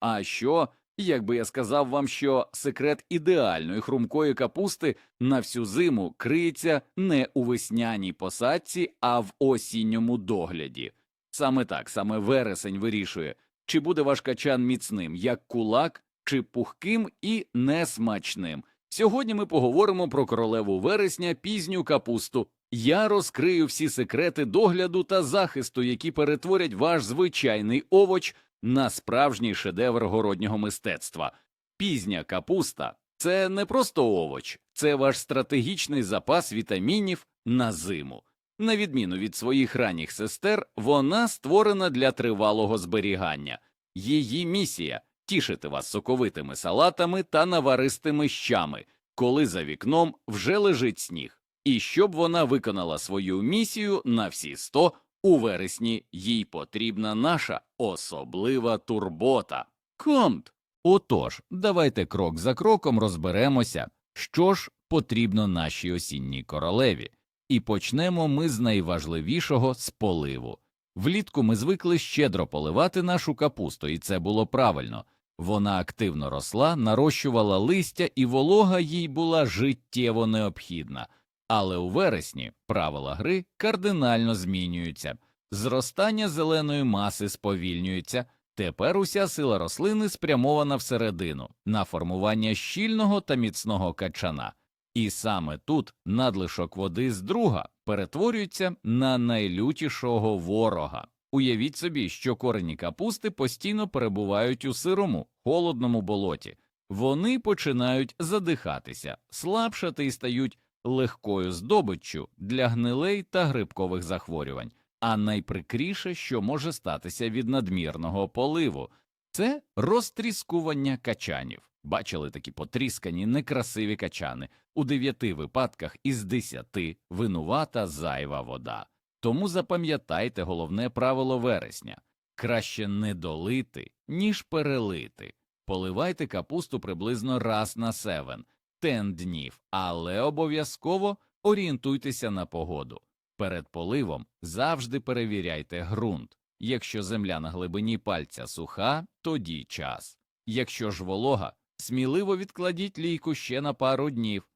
А що, якби я сказав вам, що секрет ідеальної хрумкої капусти на всю зиму криється не у весняній посадці, а в осінньому догляді. Саме так, саме вересень вирішує, чи буде ваш качан міцним, як кулак, чи пухким і несмачним. Сьогодні ми поговоримо про королеву вересня пізню капусту. Я розкрию всі секрети догляду та захисту, які перетворять ваш звичайний овоч на справжній шедевр городнього мистецтва. Пізня капуста це не просто овоч, це ваш стратегічний запас вітамінів на зиму. На відміну від своїх ранніх сестер, вона створена для тривалого зберігання. Її місія тішити вас соковитими салатами та наваристими щами, коли за вікном вже лежить сніг. І щоб вона виконала свою місію на всі сто, у вересні їй потрібна наша особлива турбота. Комт. Отож, давайте крок за кроком розберемося, що ж потрібно нашій осінній королеві. І почнемо ми з найважливішого з поливу. Влітку ми звикли щедро поливати нашу капусту, і це було правильно. Вона активно росла, нарощувала листя, і волога їй була життєво необхідна. Але у вересні правила гри кардинально змінюються. Зростання зеленої маси сповільнюється. Тепер уся сила рослини спрямована всередину на формування щільного та міцного качана. І саме тут надлишок води з друга перетворюється на найлютішого ворога. Уявіть собі, що корені капусти постійно перебувають у сирому, холодному болоті. Вони починають задихатися, слабшати і стають легкою здобиччю для гнилей та грибкових захворювань. А найприкріше, що може статися від надмірного поливу, це розтріскування качанів. Бачили такі потріскані некрасиві качани. У дев'яти випадках із десяти винувата зайва вода. Тому запам'ятайте головне правило вересня краще не долити, ніж перелити. Поливайте капусту приблизно раз на севен, тен днів, але обов'язково орієнтуйтеся на погоду. Перед поливом завжди перевіряйте ґрунт. Якщо земля на глибині пальця суха, тоді час. Якщо ж волога, сміливо відкладіть лійку ще на пару днів.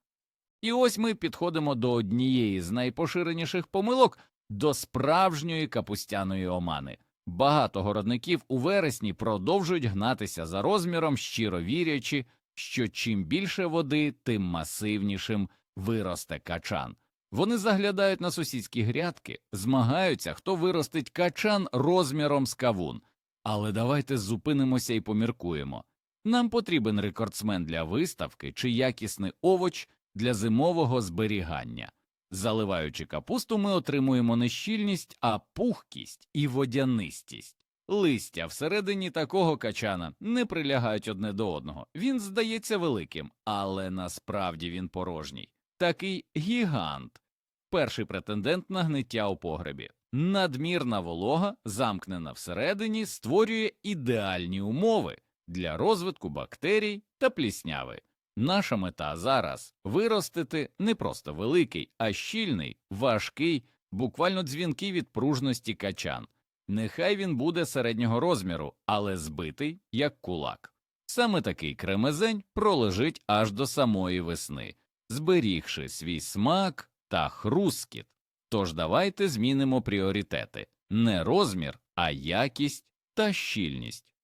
І ось ми підходимо до однієї з найпоширеніших помилок до справжньої капустяної омани. Багато городників у вересні продовжують гнатися за розміром, щиро вірячи, що чим більше води, тим масивнішим виросте качан. Вони заглядають на сусідські грядки, змагаються, хто виростить качан розміром з кавун. Але давайте зупинимося і поміркуємо. Нам потрібен рекордсмен для виставки чи якісний овоч для зимового зберігання. Заливаючи капусту, ми отримуємо не щільність, а пухкість і водянистість. Листя всередині такого качана не прилягають одне до одного. Він здається великим, але насправді він порожній. Такий гігант. Перший претендент на гниття у погребі. Надмірна волога, замкнена всередині, створює ідеальні умови для розвитку бактерій та плісняви. Наша мета зараз виростити не просто великий, а щільний, важкий, буквально дзвінкий від пружності качан. Нехай він буде середнього розміру, але збитий, як кулак. Саме такий кремезень пролежить аж до самої весни, зберігши свій смак та хрускіт. Тож давайте змінимо пріоритети не розмір, а якість та щільність.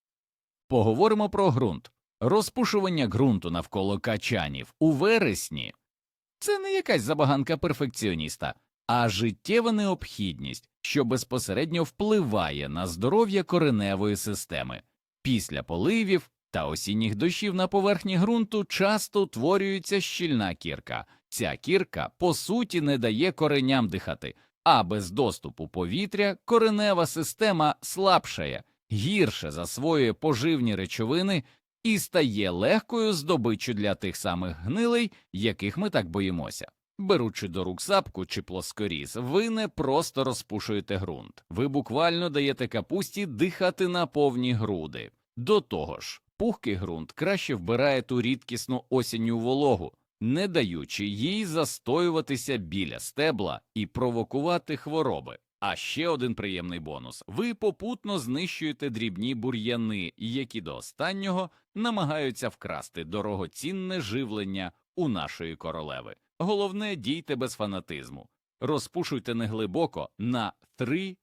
Поговоримо про ґрунт. Розпушування ґрунту навколо качанів у вересні це не якась забаганка перфекціоніста, а життєва необхідність, що безпосередньо впливає на здоров'я кореневої системи. Після поливів та осінніх дощів на поверхні ґрунту часто утворюється щільна кірка. Ця кірка по суті не дає кореням дихати, а без доступу повітря коренева система слабшає, гірше засвоює поживні речовини і стає легкою здобиччю для тих самих гнилей, яких ми так боїмося. Беручи до рук сапку чи плоскоріз, ви не просто розпушуєте ґрунт, ви буквально даєте капусті дихати на повні груди. До того ж, пухкий ґрунт краще вбирає ту рідкісну осінню вологу, не даючи їй застоюватися біля стебла і провокувати хвороби. А ще один приємний бонус: ви попутно знищуєте дрібні бур'яни, які до останнього намагаються вкрасти дорогоцінне живлення у нашої королеви. Головне, дійте без фанатизму. Розпушуйте неглибоко на 3-5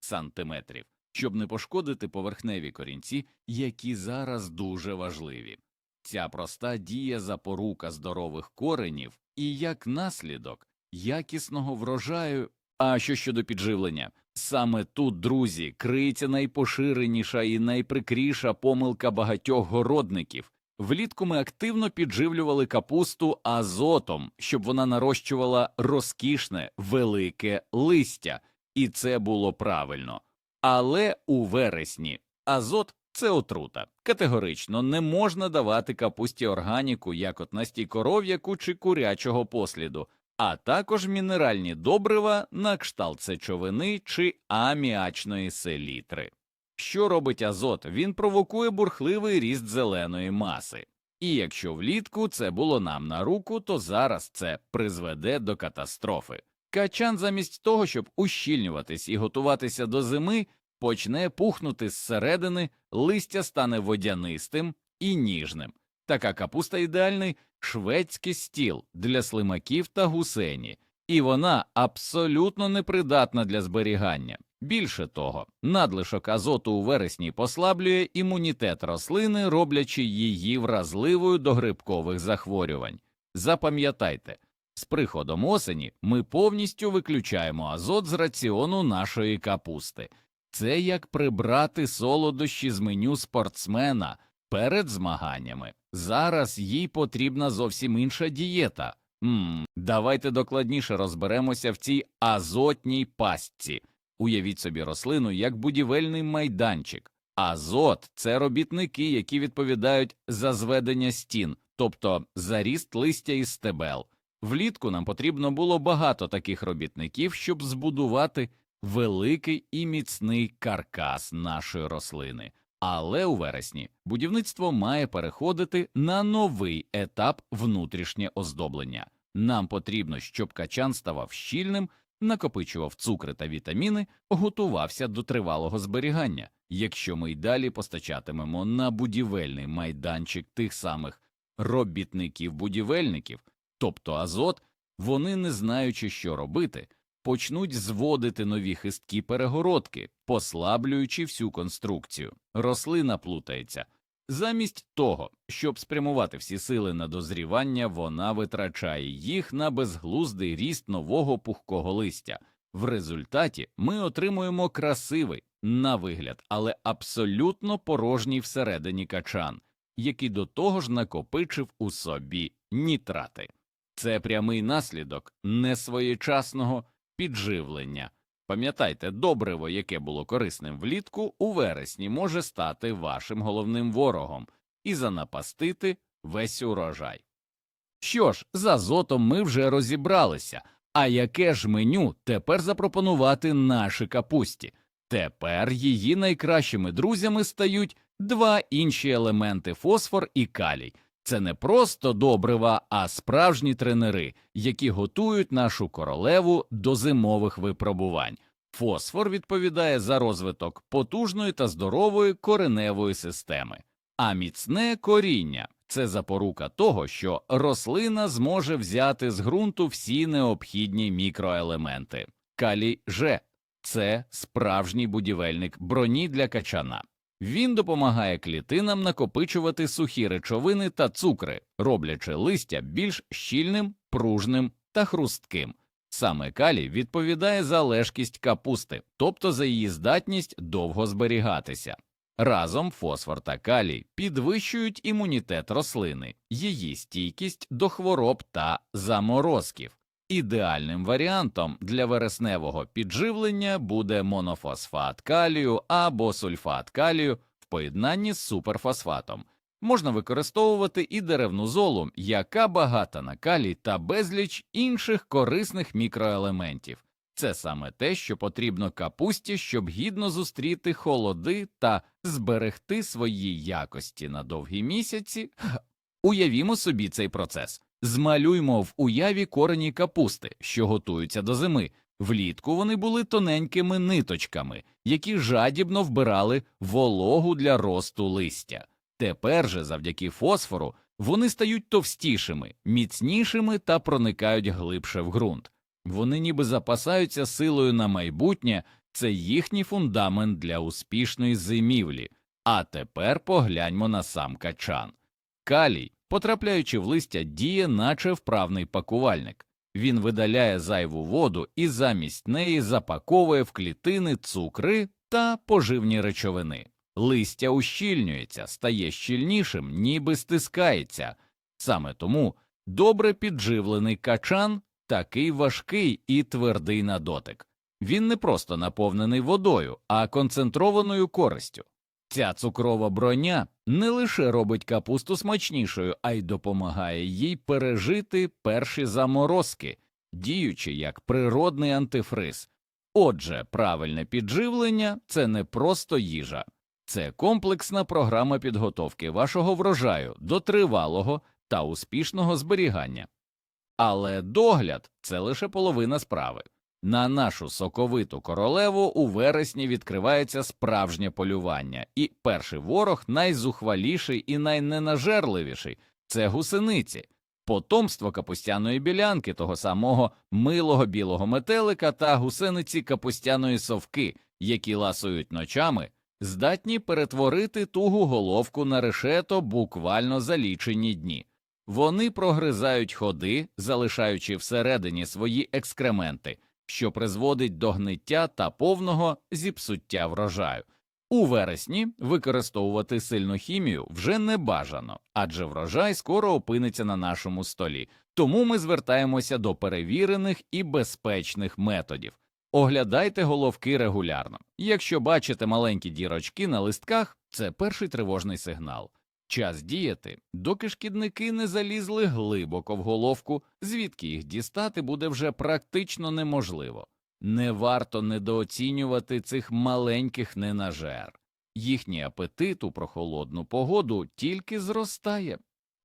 сантиметрів, щоб не пошкодити поверхневі корінці, які зараз дуже важливі. Ця проста дія запорука здорових коренів і, як наслідок, якісного врожаю. А що щодо підживлення? Саме тут, друзі, криється найпоширеніша і найприкріша помилка багатьох городників. Влітку ми активно підживлювали капусту азотом, щоб вона нарощувала розкішне велике листя, і це було правильно. Але у вересні азот це отрута. Категорично не можна давати капусті органіку, як от настій коров'яку чи курячого посліду, а також мінеральні добрива на кшталт сечовини чи аміачної селітри. Що робить азот? Він провокує бурхливий ріст зеленої маси. І якщо влітку це було нам на руку, то зараз це призведе до катастрофи. Качан замість того, щоб ущільнюватись і готуватися до зими, почне пухнути зсередини, листя стане водянистим і ніжним. Така капуста ідеальний шведський стіл для слимаків та гусені, і вона абсолютно непридатна для зберігання. Більше того, надлишок азоту у вересні послаблює імунітет рослини, роблячи її вразливою до грибкових захворювань. Запам'ятайте, з приходом осені ми повністю виключаємо азот з раціону нашої капусти. Це як прибрати солодощі з меню спортсмена перед змаганнями. Зараз їй потрібна зовсім інша дієта. Мм, давайте докладніше розберемося в цій азотній пастці. Уявіть собі рослину як будівельний майданчик. Азот це робітники, які відповідають за зведення стін, тобто за ріст листя і стебел. Влітку нам потрібно було багато таких робітників, щоб збудувати великий і міцний каркас нашої рослини. Але у вересні будівництво має переходити на новий етап внутрішнє оздоблення. Нам потрібно, щоб качан ставав щільним, накопичував цукри та вітаміни, готувався до тривалого зберігання. Якщо ми й далі постачатимемо на будівельний майданчик тих самих робітників-будівельників, тобто азот, вони, не знаючи, що робити, почнуть зводити нові хисткі перегородки, послаблюючи всю конструкцію. Рослина плутається. Замість того, щоб спрямувати всі сили на дозрівання, вона витрачає їх на безглуздий ріст нового пухкого листя. В результаті ми отримуємо красивий, на вигляд, але абсолютно порожній всередині качан, який до того ж накопичив у собі нітрати. Це прямий наслідок несвоєчасного підживлення. Пам'ятайте, добриво, яке було корисним влітку, у вересні може стати вашим головним ворогом і занапастити весь урожай. Що ж, з азотом ми вже розібралися. А яке ж меню тепер запропонувати нашій капусті? Тепер її найкращими друзями стають два інші елементи фосфор і калій. Це не просто добрива, а справжні тренери, які готують нашу королеву до зимових випробувань. Фосфор відповідає за розвиток потужної та здорової кореневої системи, а міцне коріння це запорука того, що рослина зможе взяти з ґрунту всі необхідні мікроелементи. Калій Ж це справжній будівельник броні для качана. Він допомагає клітинам накопичувати сухі речовини та цукри, роблячи листя більш щільним, пружним та хрустким. Саме калій відповідає за лежкість капусти, тобто за її здатність довго зберігатися. Разом фосфор та калій підвищують імунітет рослини, її стійкість до хвороб та заморозків. Ідеальним варіантом для вересневого підживлення буде монофосфат калію або сульфат калію в поєднанні з суперфосфатом. Можна використовувати і деревну золу, яка багата на калій та безліч інших корисних мікроелементів. Це саме те, що потрібно капусті, щоб гідно зустріти холоди та зберегти свої якості на довгі місяці. Уявімо собі цей процес. Змалюймо в уяві корені капусти, що готуються до зими. Влітку вони були тоненькими ниточками, які жадібно вбирали вологу для росту листя. Тепер же, завдяки фосфору, вони стають товстішими, міцнішими та проникають глибше в ґрунт. Вони ніби запасаються силою на майбутнє, це їхній фундамент для успішної зимівлі. А тепер погляньмо на сам качан. Калій, потрапляючи в листя, діє, наче вправний пакувальник. Він видаляє зайву воду і замість неї запаковує в клітини цукри та поживні речовини. Листя ущільнюється, стає щільнішим, ніби стискається. Саме тому добре підживлений качан такий важкий і твердий на дотик. Він не просто наповнений водою, а концентрованою користю. Ця цукрова броня не лише робить капусту смачнішою, а й допомагає їй пережити перші заморозки, діючи як природний антифриз. Отже, правильне підживлення це не просто їжа, це комплексна програма підготовки вашого врожаю до тривалого та успішного зберігання. Але догляд це лише половина справи. На нашу соковиту королеву у вересні відкривається справжнє полювання, і перший ворог найзухваліший і найненажерливіший це гусениці, потомство капустяної білянки, того самого милого білого метелика та гусениці капустяної совки, які ласують ночами, здатні перетворити тугу головку на решето буквально за лічені дні. Вони прогризають ходи, залишаючи всередині свої екскременти, що призводить до гниття та повного зіпсуття врожаю. У вересні використовувати сильну хімію вже не бажано, адже врожай скоро опиниться на нашому столі, тому ми звертаємося до перевірених і безпечних методів. Оглядайте головки регулярно. Якщо бачите маленькі дірочки на листках, це перший тривожний сигнал. Час діяти, доки шкідники не залізли глибоко в головку, звідки їх дістати буде вже практично неможливо. Не варто недооцінювати цих маленьких ненажер. Їхній апетит у прохолодну погоду тільки зростає.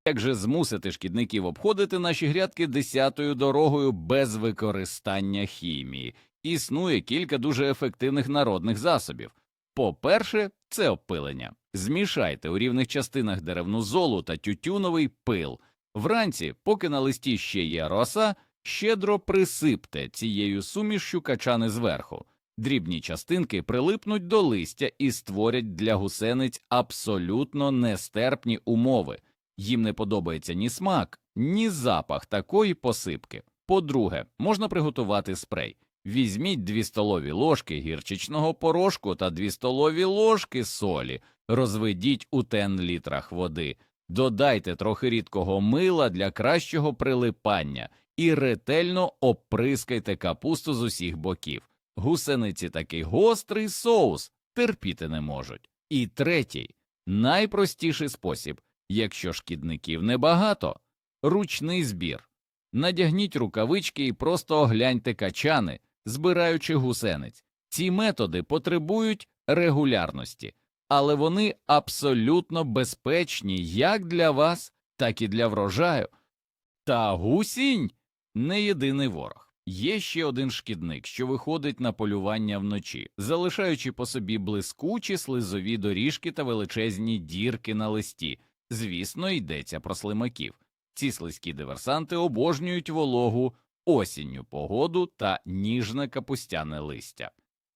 Як же змусити шкідників обходити наші грядки десятою дорогою без використання хімії? Існує кілька дуже ефективних народних засобів. По-перше, це опилення. Змішайте у рівних частинах деревну золу та тютюновий пил. Вранці, поки на листі ще є роса, щедро присипте цією сумішшю качани зверху. Дрібні частинки прилипнуть до листя і створять для гусениць абсолютно нестерпні умови. Їм не подобається ні смак, ні запах такої посипки. По-друге, можна приготувати спрей. Візьміть 2 столові ложки гірчичного порошку та 2 столові ложки солі, розведіть у тен літрах води, додайте трохи рідкого мила для кращого прилипання і ретельно оприскайте капусту з усіх боків. Гусениці такий гострий соус терпіти не можуть. І третій, найпростіший спосіб, якщо шкідників небагато, ручний збір. Надягніть рукавички і просто огляньте качани, збираючи гусениць. Ці методи потребують регулярності, але вони абсолютно безпечні як для вас, так і для врожаю. Та гусінь не єдиний ворог. Є ще один шкідник, що виходить на полювання вночі, залишаючи по собі блискучі слизові доріжки та величезні дірки на листі. Звісно, йдеться про слимаків. Ці слизькі диверсанти обожнюють вологу, осінню погоду та ніжне капустяне листя.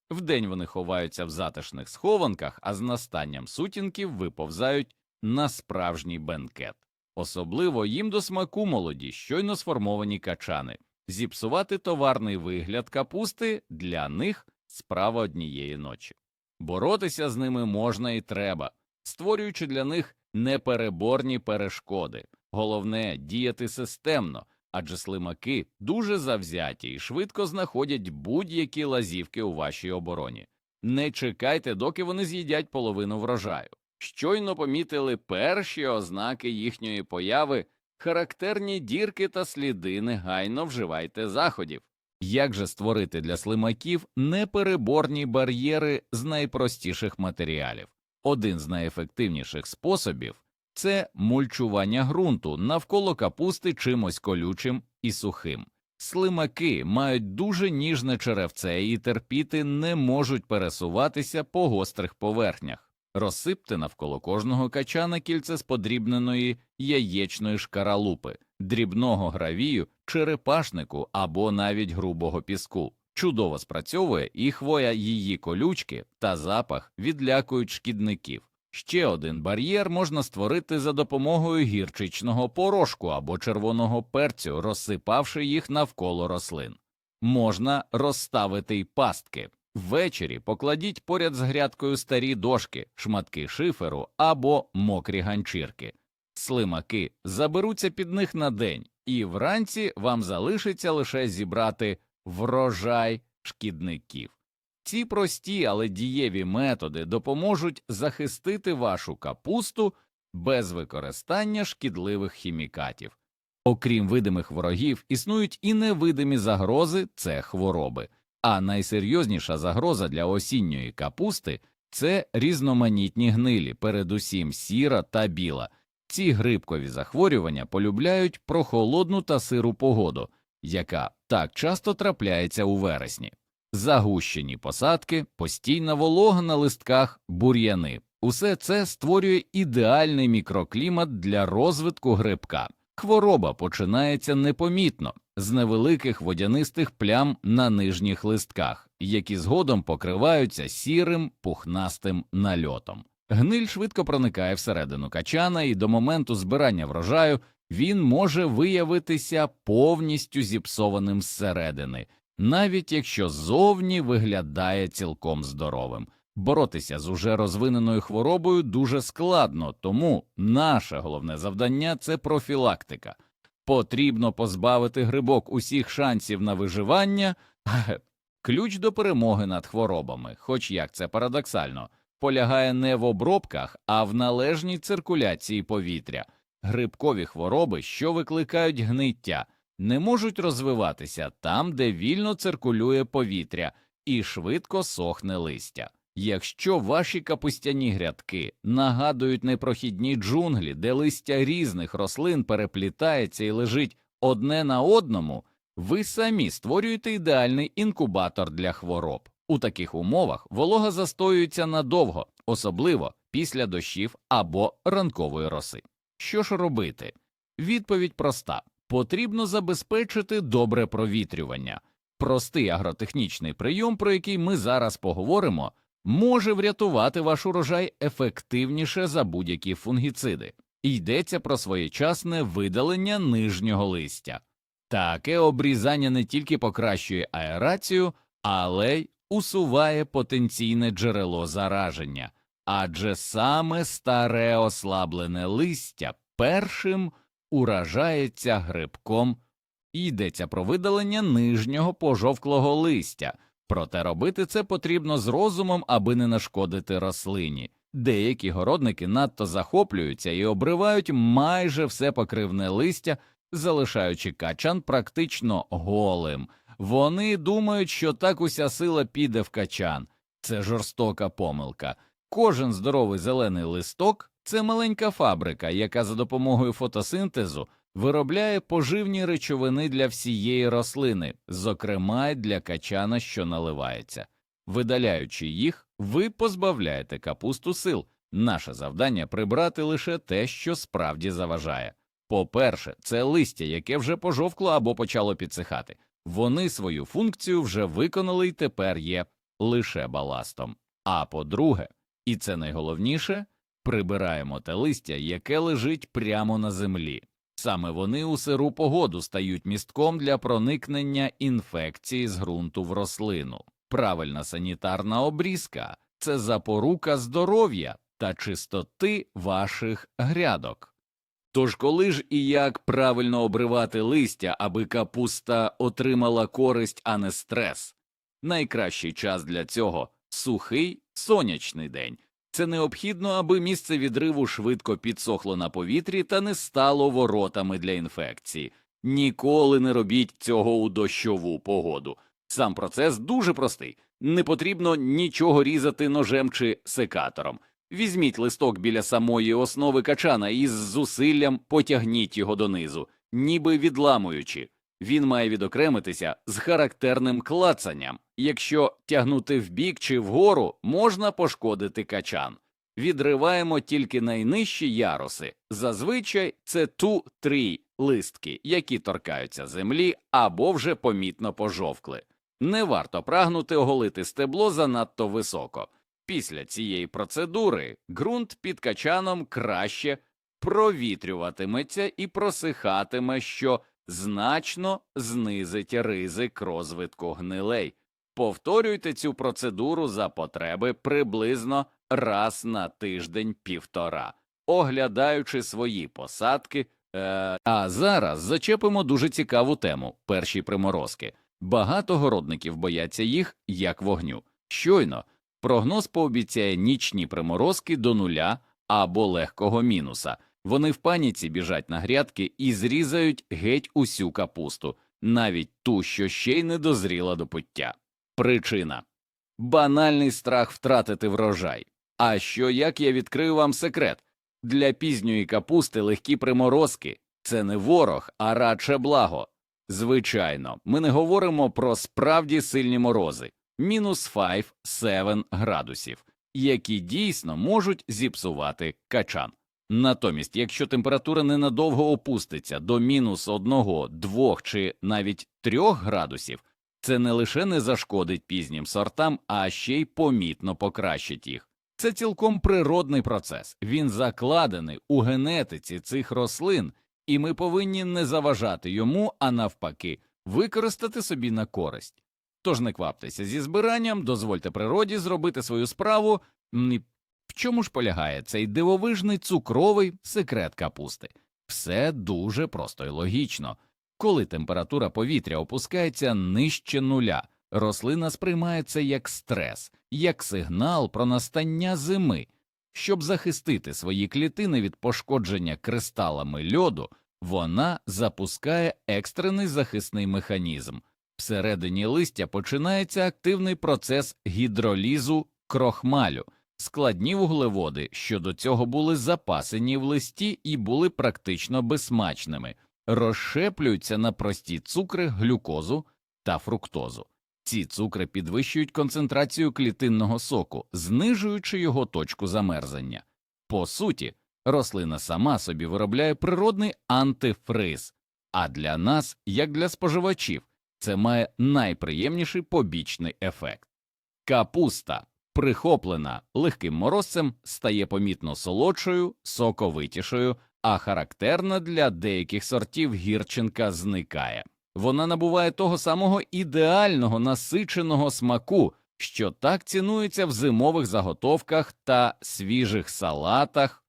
Вдень вони ховаються в затишних схованках, а з настанням сутінків виповзають на справжній бенкет. Особливо їм до смаку молоді, щойно сформовані качани. Зіпсувати товарний вигляд капусти для них справа однієї ночі. Боротися з ними можна і треба, створюючи для них непереборні перешкоди. Головне діяти системно, адже слимаки дуже завзяті і швидко знаходять будь-які лазівки у вашій обороні. Не чекайте, доки вони з'їдять половину врожаю. Щойно помітили перші ознаки їхньої появи, характерні дірки та сліди негайно вживайте заходів. Як же створити для слимаків непереборні бар'єри з найпростіших матеріалів? Один з найефективніших способів це мульчування ґрунту навколо капусти чимось колючим і сухим. Слимаки мають дуже ніжне черевце і терпіти не можуть пересуватися по гострих поверхнях. Розсипте навколо кожного качана кільце з подрібненої яєчної шкаралупи, дрібного гравію, черепашнику або навіть грубого піску. Чудово спрацьовує і хвоя її колючки та запах відлякують шкідників. Ще один бар'єр можна створити за допомогою гірчичного порошку або червоного перцю, розсипавши їх навколо рослин. Можна розставити й пастки. Ввечері покладіть поряд з грядкою старі дошки, шматки шиферу або мокрі ганчірки. Слимаки заберуться під них на день, і вранці вам залишиться лише зібрати врожай шкідників. Ці прості, але дієві методи допоможуть захистити вашу капусту без використання шкідливих хімікатів. Окрім видимих ворогів, існують і невидимі загрози це хвороби. А найсерйозніша загроза для осінньої капусти це різноманітні гнилі, передусім сіра та біла. Ці грибкові захворювання полюбляють прохолодну та сиру погоду, яка так часто трапляється у вересні. Загущені посадки, постійна волога на листках, бур'яни. Усе це створює ідеальний мікроклімат для розвитку грибка. Хвороба починається непомітно з невеликих водянистих плям на нижніх листках, які згодом покриваються сірим пухнастим нальотом. Гниль швидко проникає всередину качана, і до моменту збирання врожаю він може виявитися повністю зіпсованим зсередини, навіть якщо зовні виглядає цілком здоровим. Боротися з уже розвиненою хворобою дуже складно, тому наше головне завдання це профілактика. Потрібно позбавити грибок усіх шансів на виживання. Ключ до перемоги над хворобами, хоч як це парадоксально, полягає не в обробках, а в належній циркуляції повітря. Грибкові хвороби, що викликають гниття, не можуть розвиватися там, де вільно циркулює повітря і швидко сохне листя. Якщо ваші капустяні грядки нагадують непрохідні джунглі, де листя різних рослин переплітається і лежить одне на одному, ви самі створюєте ідеальний інкубатор для хвороб. У таких умовах волога застоюється надовго, особливо після дощів або ранкової роси. Що ж робити? Відповідь проста потрібно забезпечити добре провітрювання. Простий агротехнічний прийом, про який ми зараз поговоримо, може врятувати ваш урожай ефективніше за будь-які фунгіциди. Йдеться про своєчасне видалення нижнього листя. Таке обрізання не тільки покращує аерацію, але й усуває потенційне джерело зараження, адже саме старе ослаблене листя першим уражається грибком. Йдеться про видалення нижнього пожовклого листя, проте робити це потрібно з розумом, аби не нашкодити рослині. Деякі городники надто захоплюються і обривають майже все покривне листя, залишаючи качан практично голим. Вони думають, що так уся сила піде в качан. Це жорстока помилка. Кожен здоровий зелений листок це маленька фабрика, яка за допомогою фотосинтезу виробляє поживні речовини для всієї рослини, зокрема для качана, що наливається. Видаляючи їх, ви позбавляєте капусту сил. Наше завдання прибрати лише те, що справді заважає. По-перше, це листя, яке вже пожовкло або почало підсихати. Вони свою функцію вже виконали і тепер є лише баластом. А по-друге, і це найголовніше, прибираємо те листя, яке лежить прямо на землі. Саме вони у сиру погоду стають містком для проникнення інфекції з ґрунту в рослину. Правильна санітарна обрізка це запорука здоров'я та чистоти ваших грядок. Тож коли ж і як правильно обривати листя, аби капуста отримала користь, а не стрес? Найкращий час для цього сухий сонячний день. Це необхідно, аби місце відриву швидко підсохло на повітрі та не стало воротами для інфекції. Ніколи не робіть цього у дощову погоду. Сам процес дуже простий. Не потрібно нічого різати ножем чи секатором. Візьміть листок біля самої основи качана і з зусиллям потягніть його донизу, ніби відламуючи. Він має відокремитися з характерним клацанням. Якщо тягнути вбік чи вгору, можна пошкодити качан. Відриваємо тільки найнижчі яруси. Зазвичай це ту-три листки, які торкаються землі або вже помітно пожовкли. Не варто прагнути оголити стебло занадто високо. Після цієї процедури ґрунт під качаном краще провітрюватиметься і просихатиме, що значно знизить ризик розвитку гнилей. Повторюйте цю процедуру за потреби приблизно раз на тиждень-півтора, оглядаючи свої посадки. Е, а зараз зачепимо дуже цікаву тему перші приморозки. Багато городників бояться їх як вогню. Щойно прогноз пообіцяє нічні приморозки до нуля або легкого мінуса. Вони в паніці біжать на грядки і зрізають геть усю капусту, навіть ту, що ще й не дозріла до пуття. Причина банальний страх втратити врожай. А що як я відкрию вам секрет? Для пізньої капусти легкі приморозки це не ворог, а радше благо. Звичайно, ми не говоримо про справді сильні морози мінус 5-7 градусів, які дійсно можуть зіпсувати качан. Натомість, якщо температура ненадовго опуститься до мінус 1, 2 чи навіть 3 градусів, це не лише не зашкодить пізнім сортам, а ще й помітно покращить їх. Це цілком природний процес, він закладений у генетиці цих рослин, і ми повинні не заважати йому, а навпаки, використати собі на користь. Тож не кваптеся зі збиранням, дозвольте природі зробити свою справу. Чому ж полягає цей дивовижний цукровий секрет капусти? Все дуже просто і логічно. Коли температура повітря опускається нижче нуля, рослина сприймає це як стрес, як сигнал про настання зими. Щоб захистити свої клітини від пошкодження кристалами льоду, вона запускає екстрений захисний механізм. Всередині листя починається активний процес гідролізу крохмалю, складні вуглеводи, що до цього були запасені в листі і були практично безсмачними, розщеплюються на прості цукри, глюкозу та фруктозу. Ці цукри підвищують концентрацію клітинного соку, знижуючи його точку замерзання. По суті, рослина сама собі виробляє природний антифриз, а для нас, як для споживачів, це має найприємніший побічний ефект. Капуста, прихоплена легким морозцем, стає помітно солодшою, соковитішою, а характерна для деяких сортів гірчинка зникає. Вона набуває того самого ідеального насиченого смаку, що так цінується в зимових заготовках та свіжих салатах.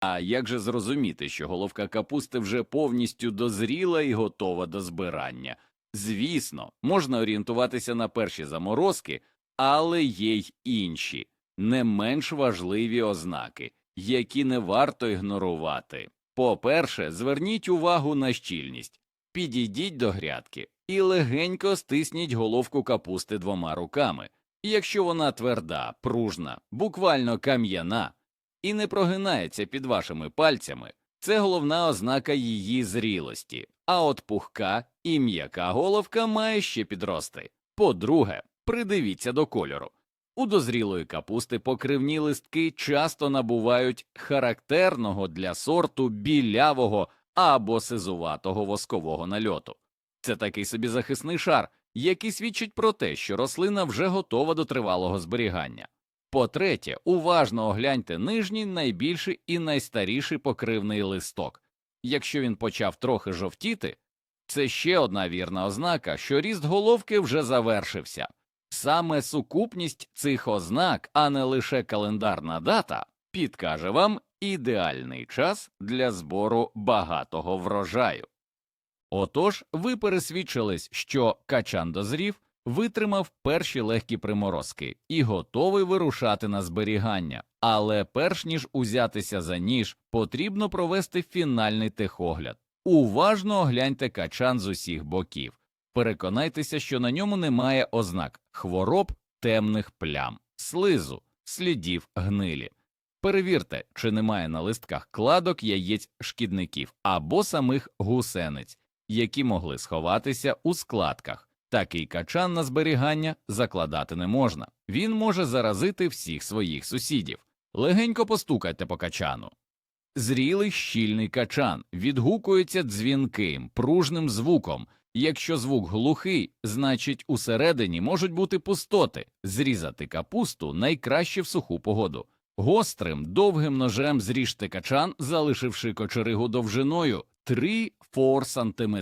А як же зрозуміти, що головка капусти вже повністю дозріла і готова до збирання? Звісно, можна орієнтуватися на перші заморозки, але є й інші, не менш важливі ознаки, які не варто ігнорувати. По-перше, зверніть увагу на щільність, підійдіть до грядки і легенько стисніть головку капусти двома руками. Якщо вона тверда, пружна, буквально кам'яна і не прогинається під вашими пальцями, це головна ознака її зрілості, а от пухка і м'яка головка має ще підрости. По-друге, придивіться до кольору. У дозрілої капусти покривні листки часто набувають характерного для сорту білявого або сизуватого воскового нальоту. Це такий собі захисний шар, який свідчить про те, що рослина вже готова до тривалого зберігання. По-третє, уважно огляньте нижній найбільший і найстаріший покривний листок. Якщо він почав трохи жовтіти, це ще одна вірна ознака, що ріст головки вже завершився. Саме сукупність цих ознак, а не лише календарна дата, підкаже вам ідеальний час для збору багатого врожаю. Отож, ви пересвідчились, що качан дозрів, витримав перші легкі приморозки і готовий вирушати на зберігання, але перш ніж узятися за ніж, потрібно провести фінальний техогляд. Уважно огляньте качан з усіх боків. Переконайтеся, що на ньому немає ознак хвороб, темних плям, слизу, слідів гнилі. Перевірте, чи немає на листках кладок яєць шкідників або самих гусениць. які могли сховатися у складках. Такий качан на зберігання закладати не можна. Він може заразити всіх своїх сусідів. Легенько постукайте по качану. Зрілий щільний качан відгукується дзвінким, пружним звуком. Якщо звук глухий, значить усередині можуть бути пустоти. Зрізати капусту найкраще в суху погоду. Гострим, довгим ножем зріжте качан, залишивши кочеригу довжиною 3-4 см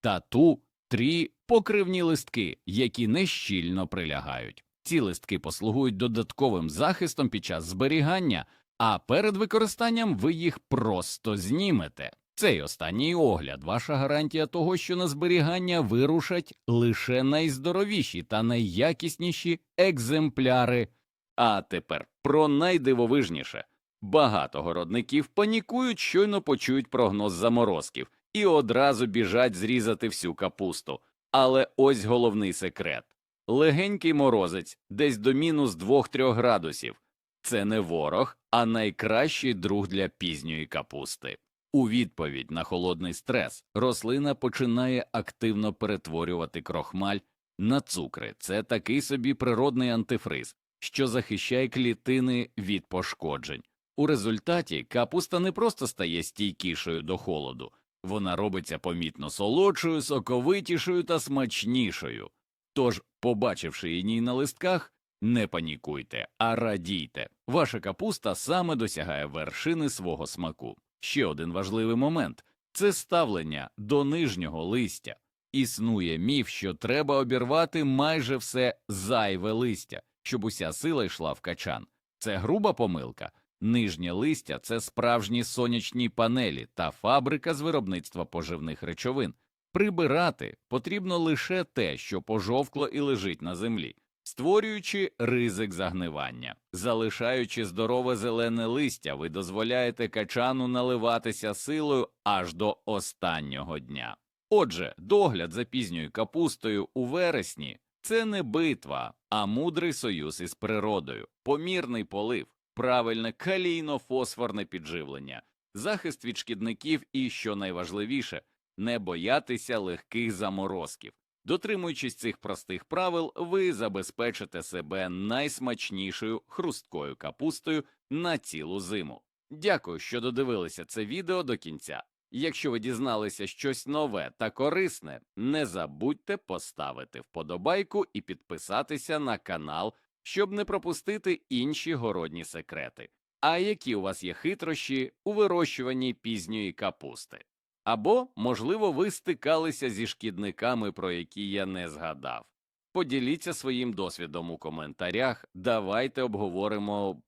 та ту 3 покривні листки, які нещільно прилягають. Ці листки послугують додатковим захистом під час зберігання, а перед використанням ви їх просто знімете. Цей останній огляд ваша гарантія того, що на зберігання вирушать лише найздоровіші та найякісніші екземпляри. А тепер про найдивовижніше. Багато городників панікують, щойно почують прогноз заморозків і одразу біжать зрізати всю капусту. Але ось головний секрет легенький морозець десь до мінус 2-3 градусів. Це не ворог, а найкращий друг для пізньої капусти. У відповідь на холодний стрес рослина починає активно перетворювати крохмаль на цукри. Це такий собі природний антифриз, що захищає клітини від пошкоджень. У результаті капуста не просто стає стійкішою до холоду, вона робиться помітно солодшою, соковитішою та смачнішою. Тож, побачивши її на листках, не панікуйте, а радійте. Ваша капуста саме досягає вершини свого смаку. Ще один важливий момент це ставлення до нижнього листя. Існує міф, що треба обірвати майже все зайве листя, щоб уся сила йшла в качан. Це груба помилка. Нижнє листя це справжні сонячні панелі та фабрика з виробництва поживних речовин. Прибирати потрібно лише те, що пожовкло і лежить на землі, створюючи ризик загнивання. Залишаючи здорове зелене листя, ви дозволяєте качану наливатися силою аж до останнього дня. Отже, догляд за пізньою капустою у вересні це не битва, а мудрий союз із природою, помірний полив, правильне калійно-фосфорне підживлення, захист від шкідників і, що найважливіше, не боятися легких заморозків. Дотримуючись цих простих правил, ви забезпечите себе найсмачнішою хрусткою капустою на цілу зиму. Дякую, що додивилися це відео до кінця. Якщо ви дізналися щось нове та корисне, не забудьте поставити вподобайку і підписатися на канал, щоб не пропустити інші городні секрети. А які у вас є хитрощі у вирощуванні пізньої капусти? Або, можливо, ви стикалися зі шкідниками, про які я не згадав. Поділіться своїм досвідом у коментарях, давайте обговоримо